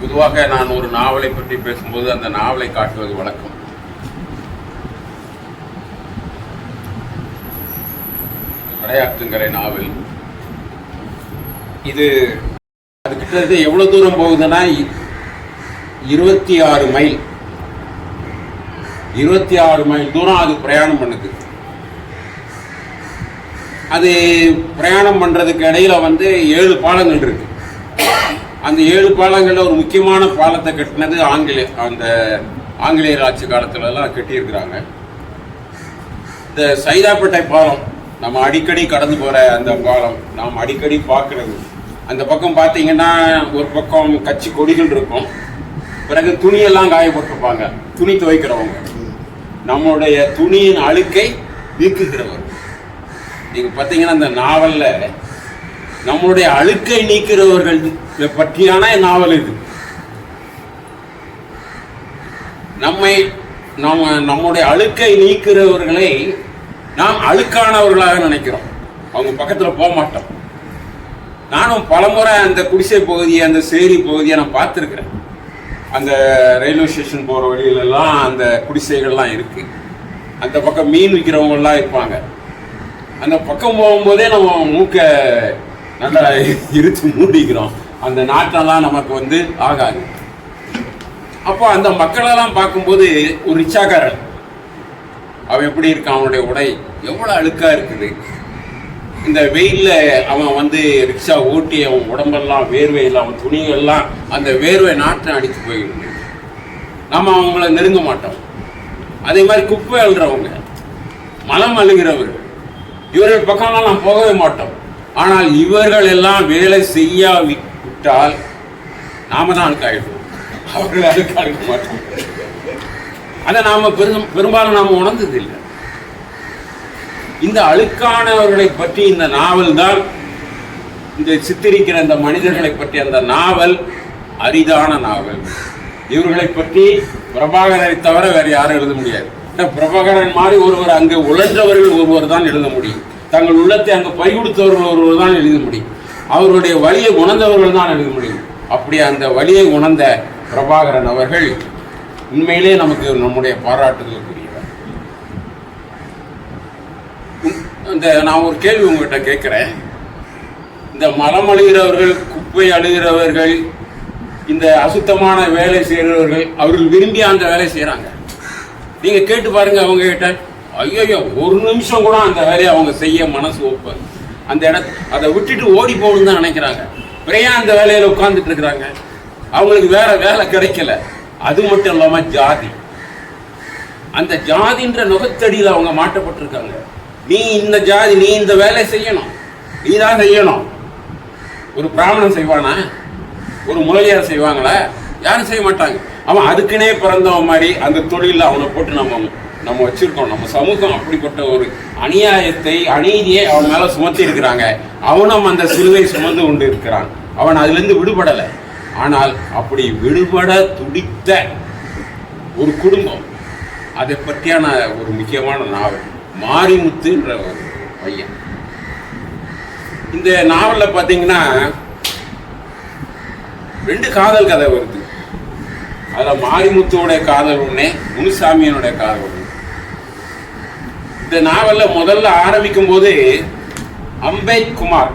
பொதுவாக நான் ஒரு நாவலை பற்றி பேசும்போது அந்த நாவலை காட்டுவது வழக்கம். விளையாட்டுங்கரை நாவல். இது அது கிட்டத்தட்ட எவ்வளவு தூரம் போகுதுன்னா இருபத்தி ஆறு மைல். இருபத்தி ஆறு மைல் தூரம் அது பிரயாணம் பண்ணுது. அது பிரயாணம் பண்றதுக்கு இடையில வந்து ஏழு பாலங்கள் இருக்கு. அந்த ஏழு பாலங்களில் ஒரு முக்கியமான பாலத்தை கட்டினது ஆங்கிலேய அந்த ஆங்கிலேயர் ஆட்சி காலத்துலலாம் கட்டியிருக்கிறாங்க. இந்த சைதாப்பேட்டை பாலம் நம்ம அடிக்கடி கடந்து போகிற அந்த பாலம் நாம் அடிக்கடி பார்க்குறது. அந்த பக்கம் பார்த்தீங்கன்னா ஒரு பக்கம் கட்சி கொடிகள் இருக்கும். பிறகு துணியெல்லாம் காயப்பட்டிருப்பாங்க. துணி துவைக்கிறவங்க. நம்மளுடைய துணியின் அழுக்கை நீக்குகிறவர் நீங்கள் பார்த்தீங்கன்னா அந்த நாவலில் நம்மளுடைய அழுக்கை நீக்கிறவர்கள். பற்றியான நாவல் இது. நம்மை நம்ம நம்முடைய அழுக்கை நீக்கிறவர்களை நாம் அழுக்கானவர்களாக நினைக்கிறோம். அவங்க பக்கத்தில் போக மாட்டோம். நானும் பலமுறை அந்த குடிசை பகுதியை அந்த சேரி பகுதியை நான் பார்த்துருக்கிறேன். அந்த ரயில்வே ஸ்டேஷன் போகிற வழியிலெல்லாம் அந்த குடிசைகள்லாம் இருக்கு. அந்த பக்கம் மீன் விற்கிறவங்கலாம் இருப்பாங்க. அந்த பக்கம் போகும்போதே நம்ம மூக்க நல்லா இருத்து மூடிக்கிறோம். அந்த நாட்டெல்லாம் நமக்கு வந்து ஆகாது. அப்போ அந்த மக்களெல்லாம் பார்க்கும்போது ஒரு ரிச்சாக்காரன் அவன் எப்படி இருக்கான்? அவனுடைய உடை எவ்வளோ அழுக்காக இருக்குது. இந்த வெயிலில் அவன் வந்து ரிக்ஷா ஓட்டி அவன் உடம்பெல்லாம் வேர்வையில் அவன் துணிகள்லாம் அந்த வேர்வை நாட்டம் அடித்து போயிடுது. நம்ம அவங்கள நெருங்க மாட்டோம். அதே மாதிரி குப்பை அழுறவங்க மலம் அழுகிறவர் இவர்கள் பக்கம்லாம் நாம் போகவே மாட்டோம். ஆனால் இவர்கள் எல்லாம் வேலை செய்யாவிட்டால் நாம தான் அழுக்காயிடுவோம். அவர்கள் அழுக்காக மாட்டோம். அதை நாம பெரும் பெரும்பாலும் நாம உணர்ந்தது இல்லை இந்த அழுக்கானவர்களை பற்றி இந்த நாவல் தான் இந்த சித்தரிக்கிற இந்த மனிதர்களை பற்றி அந்த நாவல் அரிதான நாவல். இவர்களை பற்றி பிரபாகரனை தவிர வேற யாரும் எழுத முடியாது. பிரபாகரன் மாதிரி ஒருவர் அங்கு உழன்றவர்கள் ஒருவர் தான் எழுத முடியும். தங்கள் உள்ளத்தை அங்கே பறிகொடுத்தவர்கள் ஒருவர் தான் எழுத முடியும். அவர்களுடைய வழியை உணர்ந்தவர்கள் தான் எழுத முடியும். அப்படி அந்த வழியை உணர்ந்த பிரபாகரன் அவர்கள் உண்மையிலே நமக்கு நம்முடைய பாராட்டுதலுக்குரியவர் இந்த நான் ஒரு கேள்வி உங்ககிட்ட கேட்குறேன். இந்த மலம் அழுகிறவர்கள் குப்பை அழுகிறவர்கள் இந்த அசுத்தமான வேலை செய்கிறவர்கள் அவர்கள் விரும்பி அந்த வேலை செய்கிறாங்க நீங்கள் கேட்டு பாருங்கள் அவங்க கிட்ட ஐயோ ஒரு நிமிஷம் கூட அந்த வேலையை அவங்க செய்ய மனசு ஒப்பாது அந்த இடத்த அதை விட்டுட்டு ஓடி போகணும்னு தான் நினைக்கிறாங்க. பிறையா அந்த வேலையில உட்காந்துட்டு இருக்கிறாங்க. அவங்களுக்கு வேற வேலை கிடைக்கல. அது மட்டும் இல்லாம ஜாதி. அந்த ஜாதின்ற நுகத்தடியில் அவங்க மாட்டப்பட்டிருக்காங்க. நீ இந்த ஜாதி நீ இந்த வேலை செய்யணும். நீ தான் செய்யணும். ஒரு பிராமணன் செய்வானா? ஒரு முதலியார் செய்வாங்களா? யாரும் செய்ய மாட்டாங்க. அவன் அதுக்குன்னே பிறந்தவன் மாதிரி அந்த தொழிலில் அவனை போட்டு நம்ம நம்ம வச்சிருக்கோம். நம்ம சமூகம் அப்படிப்பட்ட ஒரு அநியாயத்தை அநீதியை அவன் மேல சுமத்தி இருக்கிறாங்க. அவனும் அந்த சிலுவை சுமந்து கொண்டு இருக்கிறான். அவன் அதிலிருந்து விடுபடலை. ஆனால் அப்படி விடுபட துடித்த ஒரு குடும்பம் அதை பற்றியான ஒரு முக்கியமான நாவல் மாரிமுத்துன்ற ஒரு பையன். இந்த நாவலில் பார்த்தீங்கன்னா ரெண்டு காதல் கதை வருது. அதில் மாரிமுத்துவோடைய காதல் ஒன்று முனுசாமியனுடைய காதல் ஒன்று இந்த நாவலில் முதல்ல ஆரம்பிக்கும் போது அம்பேத்குமார்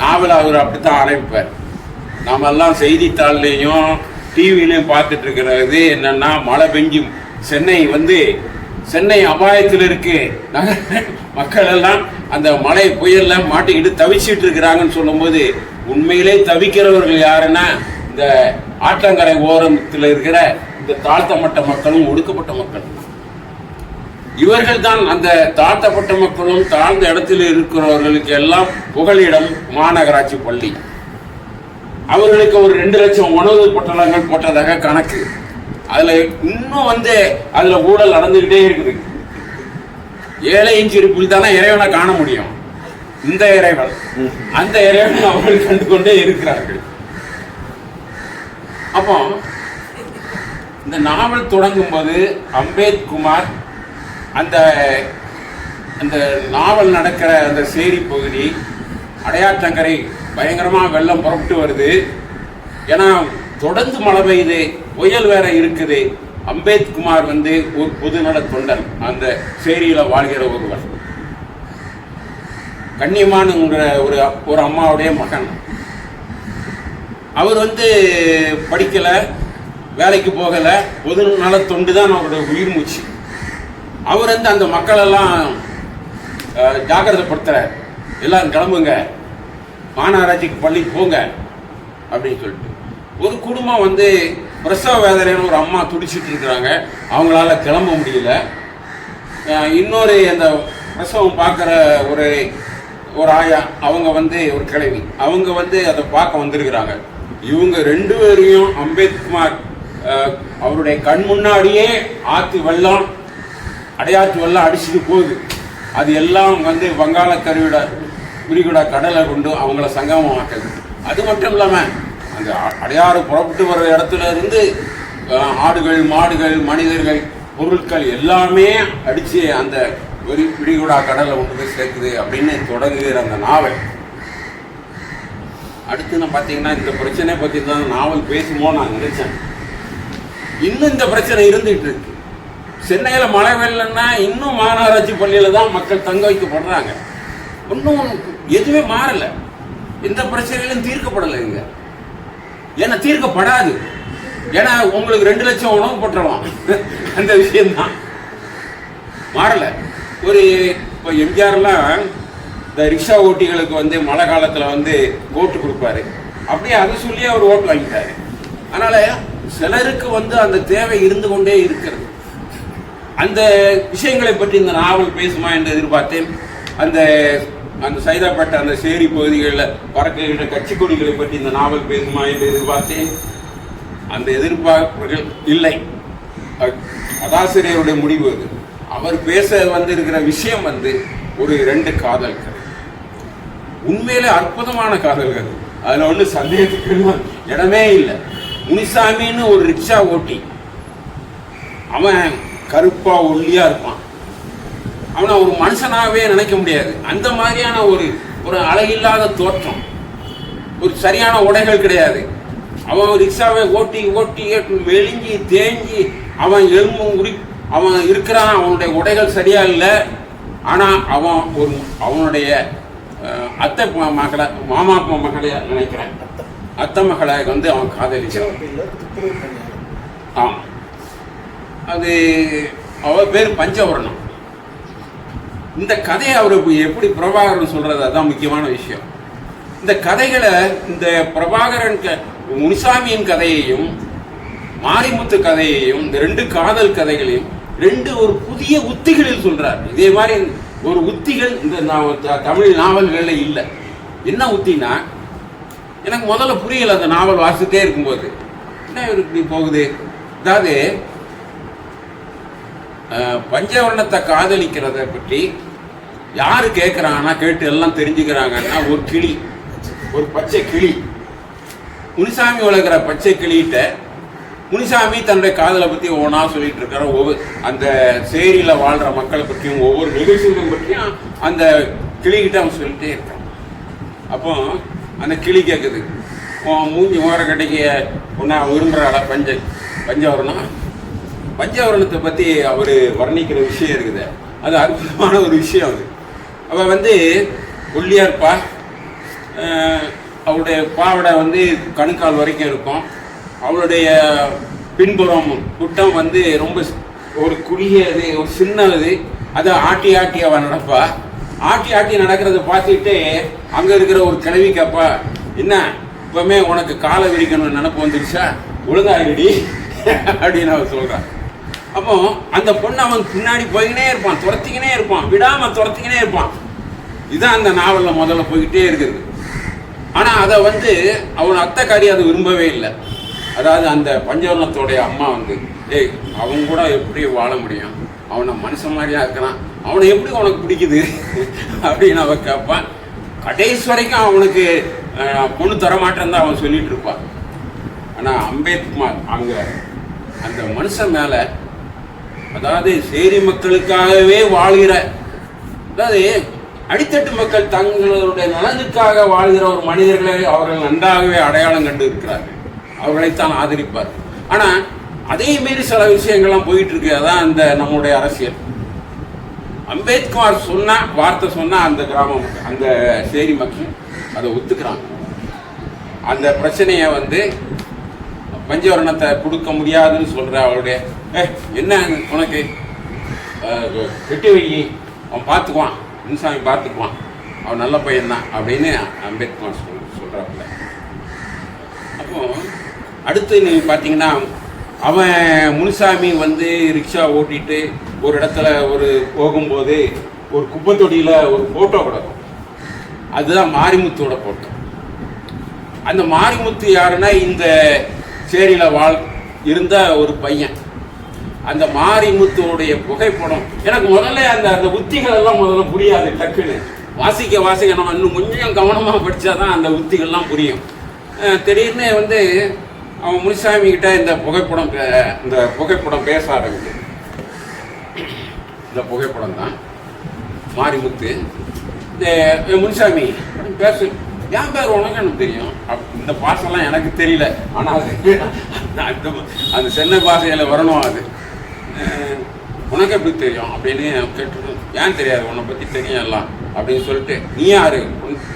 நாவல் அவர் அப்படித்தான் ஆரம்பிப்பார். நாமெல்லாம் செய்தித்தாள்லேயும் டிவிலையும் பார்த்துட்டு இருக்கிறது என்னன்னா மழை பெஞ்சும். சென்னை வந்து சென்னை அபாயத்தில் இருக்கு. நகர மக்கள் எல்லாம் அந்த மழை புயல்ல மாட்டிக்கிட்டு தவிச்சிட்டு இருக்கிறாங்கன்னு சொல்லும்போது உண்மையிலே தவிக்கிறவர்கள் யாருன்னா இந்த ஆற்றங்கரை ஓரத்தில் இருக்கிற இந்த தாழ்த்தப்பட்ட மக்களும் ஒடுக்கப்பட்ட மக்களும். இவர்கள் தான் அந்த தாழ்த்தப்பட்ட மக்களும் தாழ்ந்த இடத்தில் இருக்கிறவர்களுக்கு எல்லாம் புகலிடம் மாநகராட்சி பள்ளி. அவர்களுக்கு ஒரு ரெண்டு லட்சம் உணவு பொட்டலங்கள் போட்டதாக கணக்கு. அதுல இன்னும் வந்து அதுல ஊழல் நடந்துகிட்டே இருக்குது. ஏழையின் சிரிப்பில் தானே இறைவனை காண முடியும். இந்த இறைவன். அந்த இறைவன் அவர்கள் கண்டு கொண்டே இருக்கிறார்கள். அப்போ இந்த நாவல் தொடங்கும் போது அம்பேத்குமார் அந்த அந்த நாவல் நடக்கிற அந்த சேரி பகுதி அடையாற்றங்கரை பயங்கரமாக வெள்ளம் புறப்பட்டு வருது. ஏன்னா தொடர்ந்து மழை பெய்யுது புயல் வேற இருக்குது. அம்பேத்குமார் வந்து ஒரு பொதுநல தொண்டன் அந்த சேரியில் வாழ்கிற ஒருவர். கண்ணியமானுங்கிற ஒரு ஒரு அம்மாவுடைய மகன். அவர் வந்து படிக்கலை வேலைக்கு போகலை பொது நல தொண்டு தான் அவருடைய உயிர் மூச்சு. அவர் வந்து அந்த மக்களெல்லாம் அஹ், எல்லாரும் கிளம்புங்க. மாநகராட்சிக்கு பள்ளிக்கு போங்க. அப்படின்னு சொல்லிட்டு. ஒரு குடும்பம் வந்து பிரசவ வேதனைன்னு ஒரு அம்மா துடிச்சிட்டு இருக்கிறாங்க. அவங்களால கிளம்ப முடியல. இன்னொரு அந்த பிரசவம் பார்க்குற ஒரு ஒரு ஆயா அவங்க வந்து ஒரு கிழவி. அவங்க வந்து அதை பார்க்க வந்திருக்கிறாங்க. இவங்க ரெண்டு பேரையும் அம்பேத்குமார் அவருடைய கண் முன்னாடியே ஆற்று வெள்ளம். அடையாற்று வெள்ளம் அடிச்சுட்டு போகுது. அது எல்லாம் வந்து வங்காள கருவிட விரிகுடா கடலை கொண்டு அவங்கள சங்கமமாக்குது. அது மட்டும் இல்லாமல் அந்த அடையாறு புறப்பட்டு வர்ற இடத்துல இருந்து ஆடுகள் மாடுகள் மனிதர்கள் பொருட்கள் எல்லாமே அடித்து அந்த ஒரு பிடிகுடா கடலை கொண்டு போய் சேர்க்குது அப்படின்னு தொடங்குகிற அந்த நாவல். அடுத்து நான் பார்த்தீங்கன்னா இந்த பிரச்சனை பற்றி தான் நாவல் பேசுமோ நான் நினைச்சேன். இன்னும் இந்த பிரச்சனை இருந்துகிட்டு இருக்கு. சென்னையில் மழை வெள்ளம்னா இன்னும் மாநகராட்சி பள்ளியில் தான் மக்கள் தங்க வைக்கப்படுறாங்க. ஒன்றும் எதுவுமே மாறலை. எந்த பிரச்சனைகளும் தீர்க்கப்படலை இங்கே. ஏன்னா தீர்க்கப்படாது. ஏன்னா உங்களுக்கு ரெண்டு லட்சம் உணவு போட்டுருவான். அந்த விஷயம்தான். மாறலை. ஒரு இப்போ எம்ஜிஆர்லாம் இந்த ரிக்ஷா ஓட்டிகளுக்கு வந்து மழை காலத்தில் வந்து ஓட்டு கொடுப்பாரு. அப்படியே அதை சொல்லி அவர் ஓட்டு வாங்கிட்டாரு. அதனால் சிலருக்கு வந்து அந்த தேவை இருந்து கொண்டே இருக்கிறது. அந்த விஷயங்களை பற்றி இந்த நாவல் பேசுமா என்று எதிர்பார்த்தேன். அந்த அந்த சைதாப்பேட்டை அந்த சேரி பகுதிகளில் பறக்கின்ற கட்சி கொடிகளை பற்றி இந்த நாவல் பேசுமா என்று எதிர்பார்த்தேன். அந்த எதிர்பார்ப்புகள் இல்லை. கதாசிரியருடைய முடிவு அது. அவர் பேச வந்திருக்கிற விஷயம் வந்து ஒரு ரெண்டு காதல்கள். கதை உண்மையிலே அற்புதமான காதல்கள். அதில் ஒன்று சந்தேகத்துக்கு இடமே இல்லை. முனிசாமின்னு ஒரு ரிக்ஷா ஓட்டி அவன் கருப்பா ஒல்லியா இருப்பான். அவனை ஒரு மனுஷனாவே நினைக்க முடியாது. அந்த மாதிரியான ஒரு ஒரு அழகில்லாத தோற்றம். ஒரு சரியான உடைகள் கிடையாது. அவன் ரிக்ஷாவை ஓட்டி ஓட்டி மெலிஞ்சி தேஞ்சி அவன் எலும்பு உரி அவன் இருக்கிறான். அவனுடைய உடைகள் சரியா இல்லை. ஆனா அவன் ஒரு அவனுடைய அத்தை மகளை மாமா மகளை நினைக்கிறேன். அத்தை மகளை வந்து அவன் காதலிச்சான் ஆமா. அது அவர் பேர் பஞ்சவர்ணம். இந்த கதையை அவர் எப்படி பிரபாகரன் சொல்றது அதுதான் முக்கியமான விஷயம். இந்த கதைகளை இந்த பிரபாகரன் க- முனிசாமியின் கதையையும் மாரிமுத்து கதையையும் இந்த ரெண்டு காதல் கதைகளையும் ரெண்டு ஒரு புதிய உத்திகளில் சொல்றார். இதே மாதிரி ஒரு உத்திகள் இந்த த- தமிழ் நாவல்களில் இல்லை. என்ன உத்தினா எனக்கு முதல்ல புரியல அந்த நாவல் வாசித்தே இருக்கும்போது. என்ன இப்படி போகுது? அதாவது பஞ்சவர்ணத்தை காதலிக்கிறத பற்றி யார் கேட்குறாங்கன்னா கேட்டு எல்லாம் தெரிஞ்சுக்கிறாங்கன்னா ஒரு கிளி ஒரு பச்சை கிளி. முனிசாமி வளர்க்குற பச்சை கிளிகிட்ட முனிசாமி தன்னுடைய காதலை பற்றி ஒவ்வொன்றா சொல்லிட்டு இருக்காரு. ஒவ்வொரு அந்த சேரியில் வாழ்கிற மக்களை பற்றியும் ஒவ்வொரு நிகழ்ச்சிகளும் பற்றியும் அந்த கிளிகிட்ட அவன் சொல்லிட்டே இருக்கான். அப்போ அந்த கிளி கேட்குது மூஞ்சி ஓர கடைக்கு உன்னை விரும்புகிறாள பஞ்ச பஞ்சவரணம்? பஞ்சவரணத்தை பற்றி அவர் வர்ணிக்கிற விஷயம் இருக்குது. அது அற்புதமான ஒரு விஷயம் அது. அவள் வந்து ஒல்லியா இருப்பா அவருடைய அவளுடைய பாவடை வந்து கணுக்கால் வரைக்கும் இருக்கும். அவளுடைய பின்புறம் குட்டம் வந்து ரொம்ப ஒரு குறுகியது ஒரு சின்னது அதை ஆட்டி ஆட்டி அவள் நடப்பா. ஆட்டி ஆட்டி நடக்கிறத பார்த்துட்டு அங்கே இருக்கிற ஒரு கிழவி கேப்பா என்ன? இப்போமே உனக்கு காலை விரிக்கணும்னு நினப்பு வந்துருச்சா? ஒழுங்காகிடி அப்படின்னு அவன் சொல்கிறான் அப்போ அந்த பொண்ணு அவன் பின்னாடி போய்கினே இருப்பான் துரத்திக்கினே இருப்பான் விடாம துரத்திக்கினே இருப்பான். இதுதான் அந்த நாவலில் முதல்ல போய்கிட்டே இருக்குது. ஆனா அதை வந்து அவன் அத்தைக்காரி அதை விரும்பவே இல்லை. அதாவது அந்த பஞ்சவர்ணத்தோடைய அம்மா வந்து ஏய் அவன் கூட எப்படி வாழ முடியும்? அவனை மனுஷன் மாதிரியா இருக்கிறான். அவனை எப்படி உனக்கு பிடிக்குது? அப்படின்னு அவன் கேட்பான் கடைசி வரைக்கும் அவனுக்கு பொண்ணு தரமாட்டேன்னு தான் அவன் சொல்லிட்டு இருப்பான் ஆனா அம்பேத்குமார் அங்க அந்த மனுஷன் மேலே அதாவது சேரி மக்களுக்காகவே வாழ்கிற அதாவது அடித்தட்டு மக்கள் தங்களுடைய நலனுக்காக வாழ்கிற ஒரு மனிதர்களை அவர்கள் நன்றாகவே அடையாளம் கண்டு இருக்கிறார்கள். அவர்களைத்தான் ஆதரிப்பார் ஆனால் அதே மீறி சில விஷயங்கள்லாம் போயிட்டு இருக்கு அதான் அந்த நம்முடைய அரசியல். அம்பேத்கர் சொன்னால் வார்த்தை சொன்னால் அந்த கிராமம் அந்த சேரி மக்கள் அதை ஒத்துக்கிறாங்க. அந்த பிரச்சனையை வந்து பஞ்சவரணத்தை கொடுக்க முடியாதுன்னு சொல்கிற அவருடைய ஏ என்ன உனக்கு? வெட்டி வை அவன் பார்த்துக்குவான். முன்சாமி பார்த்துக்குவான். அவன் நல்ல பையன்தான் அப்படின்னு அம்பேத்கர் சொல் சொல்கிறாப்புல அப்போ அடுத்து நீங்கள் பார்த்தீங்கன்னா அவன் முனுசாமி வந்து ரிக்ஷா ஓட்டிட்டு ஒரு இடத்துல ஒரு போகும்போது ஒரு குப்பை தொட்டியில் ஒரு ஃபோட்டோ கிடக்கும். அதுதான் மாரிமுத்தோட ஃபோட்டோ அந்த மாரிமுத்து யாருன்னா இந்த சேரியில் வாழ் இருந்த ஒரு பையன். அந்த மாரிமுத்துவோடைய புகைப்படம். எனக்கு முதல்ல அந்த அந்த உத்திகள் எல்லாம் முதல்ல புரியாது டக்குன்னு. வாசிக்க வாசிக்க நம்ம இன்னும் கொஞ்சம் கவனமாக படித்தாதான் அந்த உத்திகள்லாம் புரியும். திடீர்னு வந்து அவன் முனிசாமி கிட்ட இந்த புகைப்படம் பே- இந்த புகைப்படம் பேச ஆரம்பிச்சு இந்த புகைப்படம் தான் மாரிமுத்து. இந்த முனிசாமி பேசு. என் பேர் உனக்கு எனக்கு தெரியும்? அப்~ இந்த பாஷெல்லாம் எனக்கு தெரியல. ஆனால் அது அந்த அந்த சென்னை பாஷையில் வரணும் அது. உனக்கு எப்படி தெரியும் அப்படின்னு கேட்டு ஏன் தெரியாது? உன்னை பற்றி தெரியும் எல்லாம் அப்படின்னு சொல்லிட்டு நீ யார்?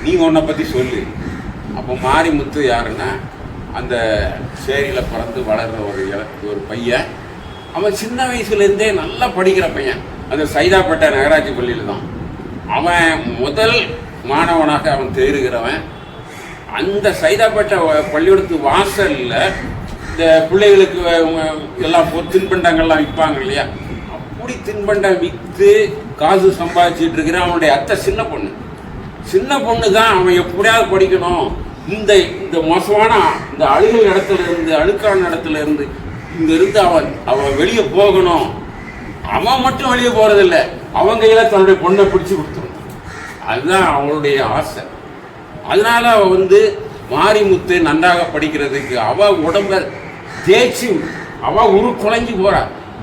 நீ உன்னை பற்றி சொல்லு. அப்போ மாரிமுத்து யாருன்னா அந்த சேரியில் பிறந்து வளர்ற ஒரு ஒரு பையன். அவன் சின்ன வயசுலேருந்தே நல்லா படிக்கிற பையன். அந்த சைதாப்பேட்டை நகராட்சி பள்ளியில் தான். அவன் முதல் மாணவனாக அவன் தேறுகிறவன். அந்த சைதாப்பேட்டை பள்ளிக்கூடத்து வாசலில் இந்த பிள்ளைகளுக்கு அவங்க எல்லாம் பொ- தின்பண்டங்கள்லாம் விற்பாங்க இல்லையா? அப்படி தின்பண்டம் விற்று காசு சம்பாதிச்சிட்டு இருக்கிற அவனுடைய அத்தை சின்ன பொண்ணு. சின்ன பொண்ணு தான் அவன் எப்படியாவது படிக்கணும். இந்த இந்த மோசமான இந்த அழுகை இடத்துல இருந்து அழுக்கான இடத்துல இருந்து இங்கிருந்து அவன் அவன் வெளியே போகணும். அவன் மட்டும் வெளியே போகிறதில்ல அவன் கையில் தன்னுடைய பொண்ணை பிடிச்சி கொடுத்துருந்தான். அதுதான் அவளுடைய ஆசை. அதனால அவள் வந்து மாரிமுத்து நன்றாக படிக்கிறதுக்கு அவள் உடம்ப தேய்ச்சி அவள் உரு குலைஞ்சு போகிறா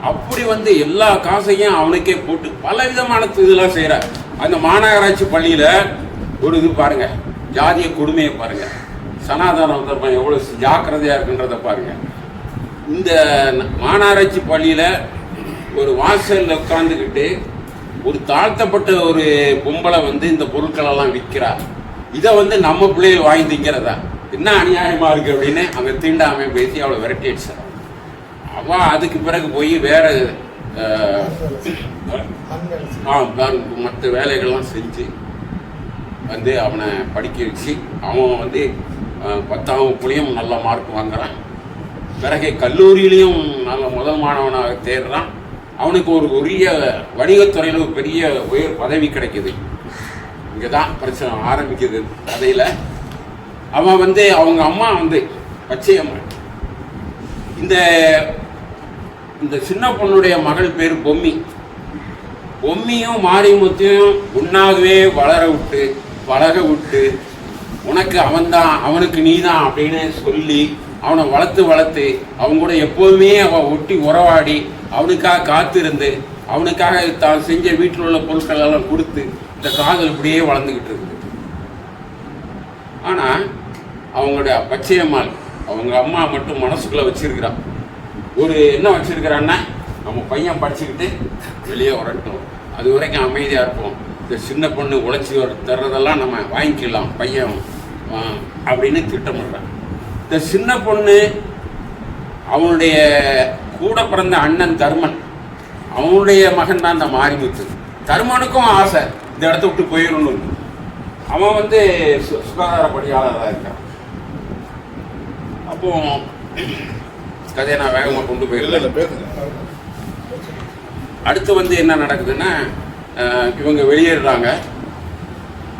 அப்படி வந்து எல்லா காசையும் அவனுக்கே போட்டு பல விதமான இதெல்லாம் செய்கிறார் அந்த மாநகராட்சி பள்ளியில் ஒரு இது பாருங்க ஜாதிய கொடுமையை பாருங்கள் சனாதன தர்மம் எவ்வளோ ஜாக்கிரதையாக இருக்குன்றத பாருங்கள் இந்த மாநகராட்சி பள்ளியில் ஒரு வாசலில் உட்காந்துக்கிட்டு ஒரு தாழ்த்தப்பட்ட ஒரு பொம்பளை வந்து இந்த பொருட்களெல்லாம் விற்கிறார் இதை வந்து நம்ம பிள்ளைகள் வாங்கி திங்கிறதா? என்ன அநியாயமா இருக்கு அப்படின்னு அவன் தீண்டாமை பேசி அவளை விரட்டி அடிச்சான் அதுக்கு பிறகு போய் வேற மற்ற வேலைகள்லாம் செஞ்சு வந்து அவனை படிக்க வச்சு அவன் வந்து பத்தாம் வகுப்புலையும் நல்ல மார்க் வாங்குறான். பிறகு கல்லூரியிலையும் நல்ல முதல் மாணவனாக தேடுறான் அவனுக்கு ஒரு உரிய வணிகத்துறையில் ஒரு பெரிய உயர் பதவி கிடைக்குது. இங்கே தான் பிரச்சனை ஆரம்பிக்குது கதையில். அவன் வந்து அவங்க அம்மா வந்து பச்சை அம்மா இந்த இந்த சின்ன பொண்ணுடைய மகள் பேர் பொம்மி. பொம்மியும் மாரிமுத்தையும் ஒன்றாகவே வளர விட்டு பழக விட்டு உனக்கு அவன்தான் அவனுக்கு நீதான் அப்படின்னு சொல்லி அவனை வளர்த்து வளர்த்து அவங்க கூட எப்போதுமே அவன் ஒட்டி உறவாடி அவனுக்காக காத்திருந்து அவனுக்காக தான் செஞ்ச வீட்டில் உள்ள பொருட்கள் எல்லாம் கொடுத்து இந்த காதல் இப்படியே வளர்ந்துக்கிட்டு இருக்குது ஆனால் அவங்களுடைய பச்சையம்மாள் அவங்க அம்மா மட்டும் மனசுக்குள்ளே வச்சிருக்கிறான் ஒரு என்ன வச்சுருக்கிறான்னா நம்ம பையன் படிச்சுக்கிட்டு வெளியே வரட்டும். அது வரைக்கும் அமைதியாக இருப்போம். இந்த சின்ன பொண்ணு உழைச்சி வர தர்றதெல்லாம் நம்ம வாங்கிக்கலாம் பையன் அப்படின்னு திட்டமிடுறான். இந்த சின்ன பொண்ணு அவனுடைய கூட பிறந்த அண்ணன் தர்மன் அவனுடைய மகன் தான் இந்த மாரிமுத்து. தர்மனுக்கும் ஆசை இந்த இடத்த விட்டு போயிடணும் அவன் வந்து சு- சுகாதார பணியாளராக இருக்கான். அப்போ கதையை நான் வேகமாக கொண்டு பேசுங்க. அடுத்து வந்து என்ன நடக்குதுன்னா இவங்க வெளியேறுறாங்க.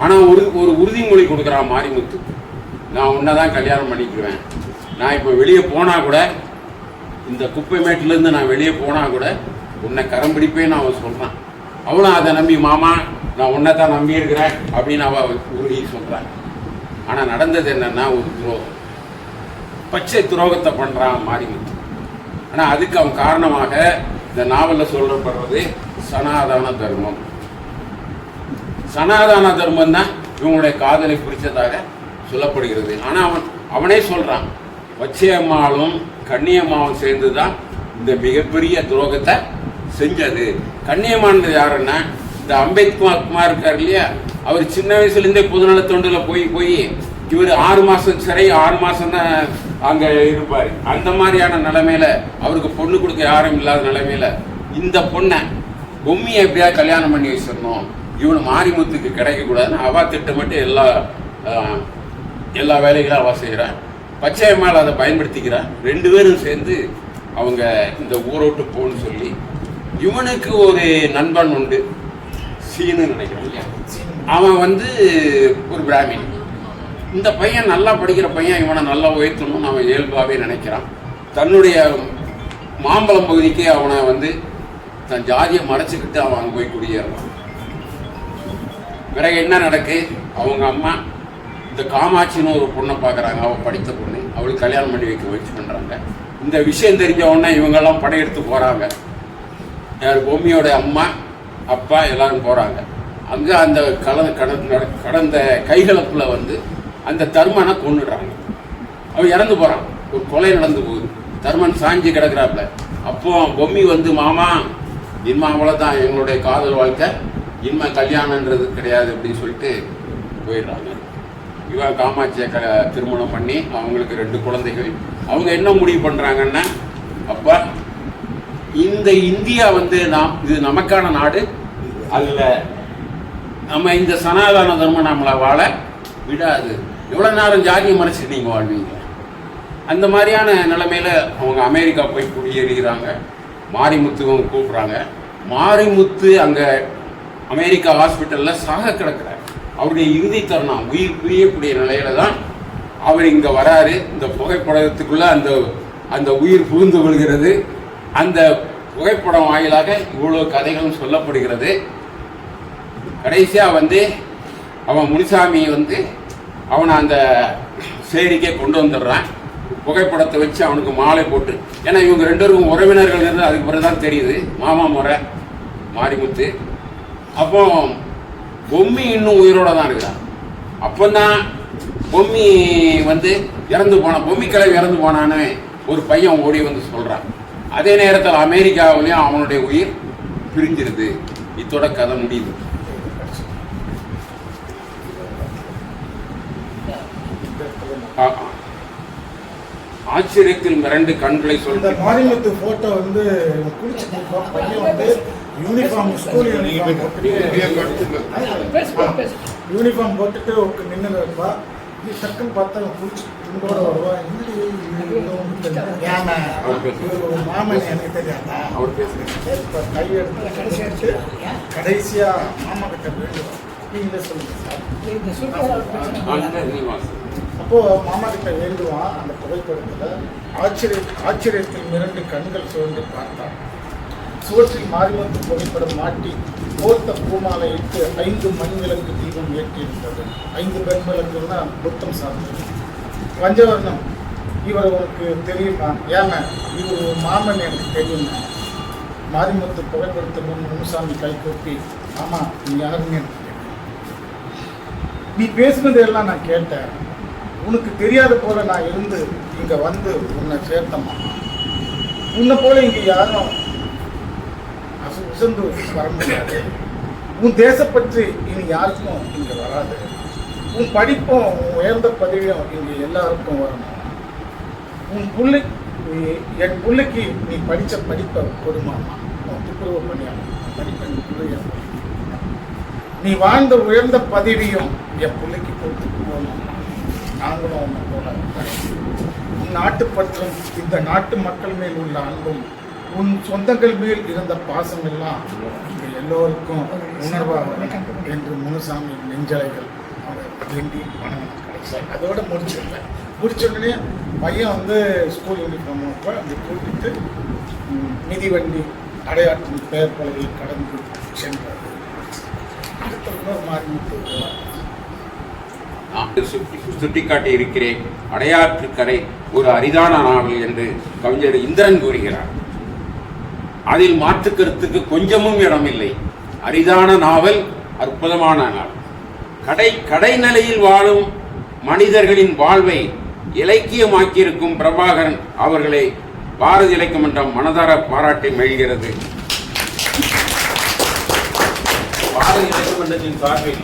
ஆனால் ஒரு ஒரு உறுதிமொழி கொடுக்குறான் மாரிமுத்து. நான் உன்னை தான் கல்யாணம் பண்ணிக்குவேன் நான் இப்போ வெளியே போனால் கூட இந்த குப்பை மேட்டிலேருந்து நான் வெளியே போனால் கூட உன்னை கரம் பிடிப்பேன்னு அவன் சொல்கிறான் அவளும் அதை நம்பி மாமா நான் உன்னை தான் நம்பி இருக்கிறேன் அப்படின்னு அவள் உறுதி சொல்கிறான் ஆனால் நடந்தது என்னன்னா ஒரு துரோகம். பச்சை துரோகத்தை பண்ணுறான் மாரிமுத்து. ஆனால் அதுக்கு அவன் காரணமாக இந்த நாவலில் சொல்லப்படுறது சனாதன தர்மம். சனாதன தர்மம் தான் இவங்களுடைய காதலை குறித்ததாக சொல்லப்படுகிறது. ஆனால் அவன் அவனே சொல்கிறான் பச்சையம்மாவும் கன்னியம்மாவும் சேர்ந்து தான் இந்த மிகப்பெரிய துரோகத்தை செஞ்சது. கன்னியம்மான்றது யாருன்னா இந்த அம்பேத்குமார் குமார் இருக்கார் இல்லையா? அவர் சின்ன வயசுலேருந்தே பொதுநல தொண்டில் போய் போய் இவர் ஆறு மாசம் சிறை ஆறு மாசம் தான் அங்க இருப்பார். அந்த மாதிரியான நிலைமையில அவருக்கு பொண்ணு கொடுக்க யாரும் இல்லாத நிலைமையில இந்த பொண்ணை பொம்மியை எப்படியாவது கல்யாணம் பண்ணி வச்சிடணும். இவனு மாரிமுத்துக்கு கிடைக்கக்கூடாதுன்னு அவா திட்டமிட்டு எல்லா எல்லா வேலைகளும் அவள் செய்கிறான் பச்சையம்மாள் அதை பயன்படுத்திக்கிறான் ரெண்டு பேரும் சேர்ந்து அவங்க இந்த ஊரோட்டு போன்னு சொல்லி இவனுக்கு ஒரு நண்பன் உண்டு. சீனு நினைக்கிறான் இல்லையா? அவன் வந்து ஒரு பிராமின். இந்த பையன் நல்லா படிக்கிற பையன் இவனை நல்லா உயர்த்தணும்னு அவன் இயல்பாகவே நினைக்கிறான். தன்னுடைய மாம்பழம் பகுதிக்கே அவனை வந்து தன் ஜாதியை மறைச்சிக்கிட்டு அவன் அங்கே போய் குடியேறான் பிறகு என்ன நடக்கு? அவங்க அம்மா இந்த காமாட்சின்னு ஒரு பொண்ணை பார்க்குறாங்க அவள் படித்த பொண்ணு. அவளுக்கு கல்யாணம் பண்ணி வைக்க முயற்சி பண்ணுறாங்க இந்த விஷயம் தெரிஞ்ச உடனே இவங்கெல்லாம் படையெடுத்து போகிறாங்க யார் பொம்மியோட அம்மா அப்பா எல்லாரும் போகிறாங்க அங்கே அந்த கலந்து கடந்த கடந்த கைகலப்பில் வந்து அந்த தர்மனை கொண்டுடுறாங்க அவன் இறந்து போகிறான் ஒரு கொலை நடந்து போகுது. தர்மன் சாஞ்சி கிடக்கிறாப்புல. அப்போ பொம்மி வந்து மாமா இன்மா அவ்வளோதான் எங்களுடைய காதல் வாழ்க்கை. இன்மா கல்யாணன்றது கிடையாது அப்படின்னு சொல்லிட்டு போயிடுறாங்க. இவன் காமாட்சியை க திருமணம் பண்ணி அவங்களுக்கு ரெண்டு குழந்தைகள். அவங்க என்ன முடிவு பண்ணுறாங்கன்னா அப்பா இந்த இந்தியா வந்து நாம் இது நமக்கான நாடு. அல்ல நம்ம இந்த சனாதன தர்மம் நம்மளை வாழ விடாது. எவ்வளோ நேரம் ஜாதியை மறைச்சிட்டு நீங்கள் வாழ்வீங்க. அந்த மாதிரியான நிலைமையில் அவங்க அமெரிக்கா போய் குடியேறுகிறாங்க. மாரிமுத்துவும் கூப்பிட்றாங்க. மாரிமுத்து அங்கே அமெரிக்கா ஹாஸ்பிட்டலில் சாக கிடக்கிறார். அவருடைய இறுதி தருணம் உயிர் புரியக்கூடிய நிலையில தான் அவர் இங்கே வராரு. இந்த புகைப்படத்துக்குள்ளே அந்த அந்த உயிர் புகுந்து கொள்கிறது அந்த புகைப்படம் வாயிலாக இவ்வளோ கதைகளும் சொல்லப்படுகிறது. கடைசியாக வந்து அவன் முனிசாமி வந்து அவனை அந்த செயலிக்கே கொண்டு வந்துடுறான். புகைப்படத்தை வச்சு அவனுக்கு மாலை போட்டு. ஏன்னா இவங்க ரெண்டு பேருக்கும் உறவினர்கள் இருந்து அதுக்கு பிறகு தான் தெரியுது. மாமா முறை மாரிமுத்து. அப்போ பொம்மி இன்னும் உயிரோட தான் இருக்கிறான். அப்போதான் பொம்மி வந்து இறந்து போனான் பொம்மி கிழவி இறந்து போனான்னு ஒரு பையன் ஓடி வந்து சொல்கிறான் அதே நேரத்தில் அமெரிக்காவிலையும் அவனுடைய உயிர் பிரிஞ்சிருது. இத்தோட கதை முடியுது. ஆச்சரியத்தில் மிரண்டு கண்களை சொல்ற மாரிமுத்து போட்டோ வந்து குளிச்சு. பையன் வந்து யூனிஃபார்ம் ஸ்கூல் யூனிஃபார்ம் யூனிஃபார்ம் போட்டுட்டு ஒரு நின்று இருப்பா. நீ டக்குன்னு பார்த்தா குளிச்சு துண்டோட வருவா. இது? மாமன் எனக்கு தெரியாதா? அவர் பேசுறேன் இப்ப கை எடுத்து கடைசியாச்சு கடைசியா மாமா கிட்ட வேண்டுவோம் நீங்களே சொல்லுங்க சார். அந்த அப்போ மாமா கிட்ட வேண்டுவான் அந்த புகைப்படத்தில்? ஆச்சரிய ஆச்சரியத்தில் இரண்டு கண்கள் சுழன்று பார்த்தான். சுவற்றில் மாரிமுத்து புகைப்படம் மாட்டி போர்த்த பூமாலை இட்டு ஐந்து மண் விளக்கு தீபம் ஏற்றியிருந்தது. ஐந்து பெண் விளக்குன்னா புத்தம் சார்ந்தது. பஞ்சவர்ணம். இவர் உனக்கு தெரியுமா? ஏன் இவர் ஒரு மாமன் எனக்கு தெரியுமா மாரிமுத்து புகைப்படத்தை முன் முனுசாமி கை கூப்பி ஆமாம் நீ யாருன்னு எனக்கு தெரியும். நீ பேசுனது எல்லாம் நான் கேட்டேன். உனக்கு தெரியாத போல நான் இருந்து இங்க வந்து உன்னை சேர்த்தம்மா. உன்னை போல இங்க யாரும் அசு- உசந்து வர முடியாது. உன் தேசப்பற்றி இனி யாருக்கும் இங்க வராது. உன் படிப்பும் உன் உயர்ந்த பதவியும் இங்க எல்லாருக்கும் வரணும். உன் பிள்ளை நீ- என் பிள்ளைக்கு நீ படிச்ச படிப்பை கொடுமாமா உன் துப்புரவு பண்ணியாமா படிப்பை நீ பிள்ளைய நீ வாழ்ந்த உயர்ந்த பதவியும் என் பிள்ளைக்கு கொடுத்து போகணும் நாங்களும் உன்னை போல. உன் நாட்டுப்பற்றும் இந்த நாட்டு மக்கள் மேல் உள்ள அன்பும் உன் சொந்தங்கள் மேல் இருந்த பாசம் எல்லாம் எல்லோருக்கும் உணர்வாக என்று முனுசாமி நெஞ்சலைகள் அவர் வேண்டி வணங்கினார் கடைசியா. அதோட முடிச்சிருந்தேன் முடிச்ச உடனே பையன் வந்து ஸ்கூல் யூனிஃபார்ம் அப்போ அப்படி கூட்டிட்டு மிதிவண்டி அடையாற்றின் பெயர் பலகையில் கடந்து சென்றார். அடுத்த இன்னொரு மாறி நான் சுட்டிக்காட்டி இருக்கிறேன். அடையாற்றுக்கரை ஒரு அரிதான நாவல் என்று கவிஞர் இந்திரன் கூறுகிறார். அதில் மாற்று கருத்துக்கு கொஞ்சமும் இடமில்லை. அரிதான நாவல் அற்புதமான நாவல். கடை கடைநிலையில் வாழும் மனிதர்களின் வாழ்வை இலக்கியமாக்கியிருக்கும் பிரபாகரன் அவர்களை பாரதி இலக்கிய மன்றம் மனதார பாராட்டி மகிழ்கிறது. பாரதி இலக்கிய மன்றத்தின் சார்பில்